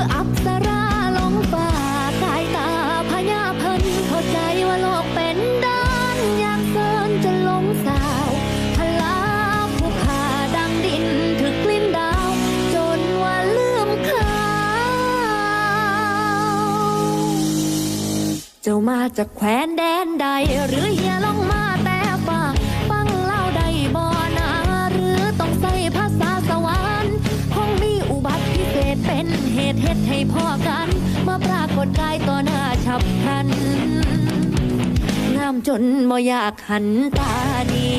คืออัปสราลงป่ากายตาพญาเพิ่นเข้าใจว่าโลกเป็นด้านอยากเซินจะลงสาวพลาผู้ขาดังดินถึกกลิ้นดาว จนว่าลืมเขาเจ้ามาจากแคว้นแดนใดหรือ เป็นเหตุเฮ็ดให้พ่อกัน มาปรากฏกายต่อหน้าฉับพลันงามจนบ่อยากหันตาดี